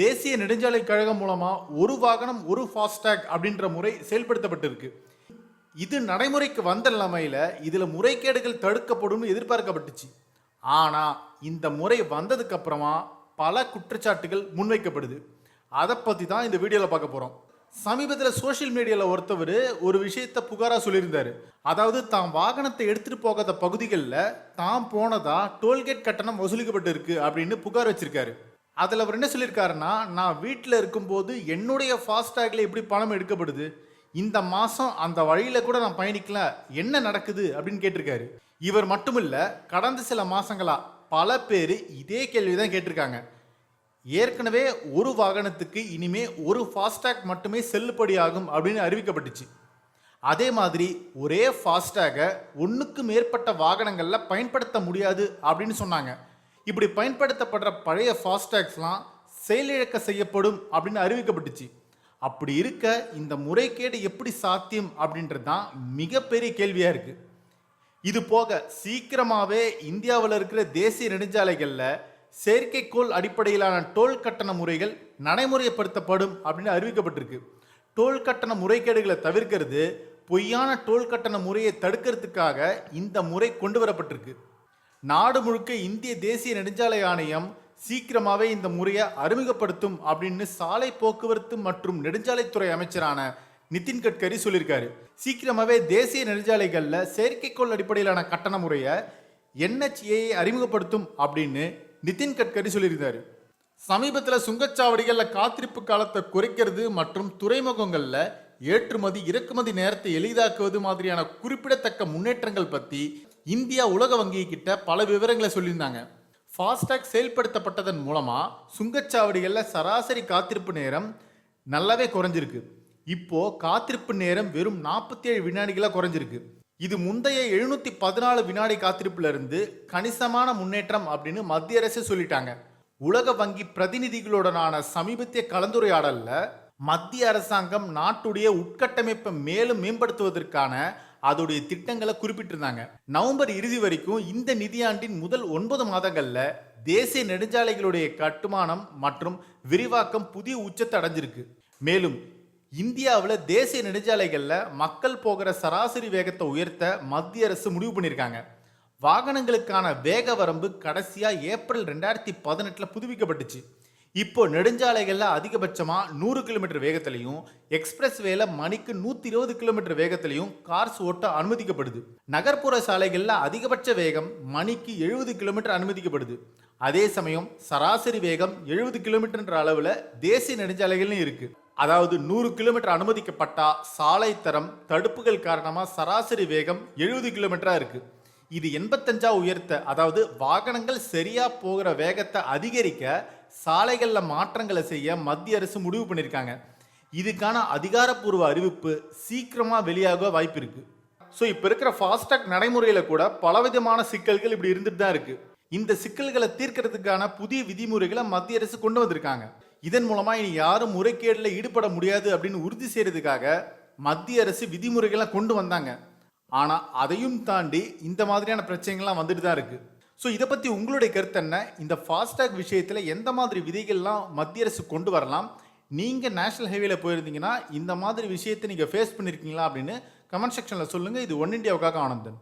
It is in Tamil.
தேசிய நெடுஞ்சாலை கழகம் மூலமாக ஒரு வாகனம் ஒரு ஃபாஸ்டேக் அப்படின்ற முறை செயல்படுத்தப்பட்டிருக்கு. இது நடைமுறைக்கு வந்த நிலைமையில் இதில் முறைகேடுகள் தடுக்கப்படும் எதிர்பார்க்கப்பட்டுச்சு. ஆனால் இந்த முறை வந்ததுக்கு அப்புறமா பல குற்றச்சாட்டுகள் முன்வைக்கப்படுது. அதை பற்றி தான் இந்த வீடியோவில் பார்க்க போகிறோம் சமீபத்தில் சோஷியல் மீடியாவில் ஒருத்தவர் ஒரு விஷயத்த புகாராக சொல்லியிருந்தார். அதாவது தான் வாகனத்தை எடுத்துகிட்டு போகாத பகுதிகளில் தான் போனதாக டோல்கேட் கட்டணம் வசூலிக்கப்பட்டு இருக்கு அப்படின்னு புகார் வச்சிருக்காரு. அதில் அவர் என்ன சொல்லியிருக்காருன்னா நான் வீட்டில் இருக்கும்போது என்னுடைய ஃபாஸ்டேக்கில் எப்படி பணம் எடுக்கப்படுது? இந்த மாதம் அந்த வழியில் கூட நான் பயணிக்கல. என்ன நடக்குது? அப்படின்னு கேட்டிருக்காரு. இவர் மட்டுமில்ல கடந்த சில மாதங்களாக பல பேர் இதே கேள்வி தான் கேட்டிருக்காங்க. ஏற்கனவே ஒரு வாகனத்துக்கு இனிமே ஒரு ஃபாஸ்டேக் மட்டுமே செல்லுபடியாகும் அப்படின்னு அறிவிக்கப்பட்டுச்சு. அதே மாதிரி ஒரே ஃபாஸ்டேகை ஒன்றுக்கு மேற்பட்ட வாகனங்களில் பயன்படுத்த முடியாது அப்படின்னு சொன்னாங்க. இப்படி பயன்படுத்தப்படுற பழைய ஃபாஸ்டேக்ஸ்லாம் செயலிழக்க செய்யப்படும் அப்படின்னு அறிவிக்கப்பட்டுச்சு. அப்படி இருக்க இந்த முறைகேடு எப்படி சாத்தியம் அப்படின்றது தான் மிகப்பெரிய கேள்வியாக இருக்குது இது போக சீக்கிரமாகவே இந்தியாவில் இருக்கிற தேசிய நெடுஞ்சாலைகளில் செயற்கைக்கோள் அடிப்படையிலான டோல் கட்டண முறைகள் நடைமுறைப்படுத்தப்படும் அப்படின்னு அறிவிக்கப்பட்டிருக்கு. டோல் கட்டண முறைகேடுகளை தவிர்க்கிறது பொய்யான டோல் கட்டண முறையை தடுக்கிறதுக்காக இந்த முறை கொண்டு வரப்பட்டிருக்கு. நாடு முழுக்க இந்திய தேசிய நெடுஞ்சாலை ஆணையம் சீக்கிரமாகவே இந்த முறையை அறிமுகப்படுத்தும் அப்படின்னு சாலை போக்குவரத்து மற்றும் நெடுஞ்சாலைத்துறை அமைச்சரான நிதின் கட்கரி சொல்லியிருக்காரு. சீக்கிரமாகவே தேசிய நெடுஞ்சாலைகளில் செயற்கைக்கோள் அடிப்படையிலான கட்டண முறையை NHA அறிமுகப்படுத்தும் அப்படின்னு நிதின் கட்கரி சொல்லியிருந்தார். சமீபத்தில் சுங்கச்சாவடிகளில் காத்திருப்பு காலத்தை குறைக்கிறது மற்றும் துறைமுகங்களில் ஏற்றுமதி இறக்குமதி நேரத்தை எளிதாக்குவது மாதிரியான குறிப்பிடத்தக்க முன்னேற்றங்கள் பற்றி இந்தியா உலக வங்கி கிட்ட பல விவரங்களை சொல்லியிருந்தாங்க. ஃபாஸ்டாக் செயல்படுத்தப்பட்டதன் மூலமாக சுங்கச்சாவடிகளில் சராசரி காத்திருப்பு நேரம் நல்லாவே குறைஞ்சிருக்கு. இப்போது காத்திருப்பு நேரம் வெறும் நாற்பத்தி ஏழு வினாடிகளாக குறைஞ்சிருக்கு. இது முந்தைய எழுநூற்றி பதினாலு வினாடி காத்திருப்பிலிருந்து கணிசமான முன்னேற்றம் அப்படின்னு மத்திய அரசு சொல்லிட்டாங்க. உலக வங்கி பிரதிநிதிகளுடனான சமீபத்திய கலந்துரையாடலில் மத்திய அரசாங்கம் நாட்டுடைய உட்கட்டமைப்பை மேலும் மேம்படுத்துவதற்கான அதோடைய திட்டங்களை குறிப்பிட்டிருந்தாங்க. நவம்பர் இறுதி வரைக்கும் இந்த நிதியாண்டின் முதல் ஒன்பது மாதங்களில் தேசிய நெடுஞ்சாலைகளுடைய கட்டுமானம் மற்றும் விரிவாக்கம் புதிய உச்சத்தை அடைஞ்சிருக்கு. மேலும் இந்தியாவில் தேசிய நெடுஞ்சாலைகளில் மக்கள் போகிற சராசரி வேகத்தை உயர்த்த மத்திய அரசு முடிவு பண்ணியிருக்காங்க. வாகனங்களுக்கான வேக வரம்பு கடைசியாக ஏப்ரல் ரெண்டாயிரத்தி பதினெட்டில் புதுப்பிக்கப்பட்டுச்சு. இப்போ நெடுஞ்சாலைகளில் அதிகபட்சமாக நூறு கிலோமீட்டர் வேகத்திலையும் எக்ஸ்பிரஸ் வேல மணிக்கு நூற்றி இருபது கிலோமீட்டர் வேகத்திலையும் கார்ஸ் ஓட்ட அனுமதிக்கப்படுது. நகர்ப்புற சாலைகளில் அதிகபட்ச வேகம் மணிக்கு எழுபது கிலோமீட்டர் அனுமதிக்கப்படுது. அதே சமயம் சராசரி வேகம் எழுபது கிலோமீட்டர்ன்ற அளவில் தேசிய நெடுஞ்சாலைகள்லையும் இருக்கு. அதாவது நூறு கிலோமீட்டர் அனுமதிக்கப்பட்டா சாலை தரம் தடுப்புகள் காரணமாக சராசரி வேகம் எழுபது கிலோமீட்டராக இருக்குது இது எண்பத்தஞ்சா உயர்த்த அதாவது வாகனங்கள் சரியாக போகிற வேகத்தை அதிகரிக்க சாலைகளில் மாற்றங்களை செய்ய மத்திய அரசு முடிவு பண்ணியிருக்காங்க இதுக்கான அதிகாரப்பூர்வ அறிவிப்பு சீக்கிரமாக வெளியாக வாய்ப்பு இருக்குது ஸோ இப்போ இருக்கிற ஃபாஸ்டாக் நடைமுறையில் கூட பலவிதமான சிக்கல்கள் இப்படி இருந்துட்டு தான் இருக்குது இந்த சிக்கல்களை தீர்க்கறதுக்கான புதிய விதிமுறைகளை மத்திய அரசு கொண்டு வந்திருக்காங்க. இதன் மூலமாக இனி யாரும் முறைகேடில் ஈடுபட முடியாது அப்படின்னு உறுதி செய்கிறதுக்காக மத்திய அரசு விதிமுறைகளை கொண்டு வந்தாங்க. ஆனால் அதையும் தாண்டி இந்த மாதிரியான பிரச்சனைகள்லாம் வந்துட்டு தான் இருக்குது ஸோ இதை பற்றி உங்களுடைய கருத்து என்ன? இந்த ஃபாஸ்டாக் விஷயத்தில் எந்த மாதிரி விதிகள்லாம் மத்திய அரசு கொண்டு வரலாம்? நீங்கள் நேஷனல் ஹைவேல போயிருந்தீங்கன்னா இந்த மாதிரி விஷயத்தை நீங்கள் ஃபேஸ் பண்ணியிருக்கீங்களா அப்படின்னு கமெண்ட் செக்ஷனில் சொல்லுங்க. இது ஒன் இண்டியாவுக்காக ஆனந்தன்.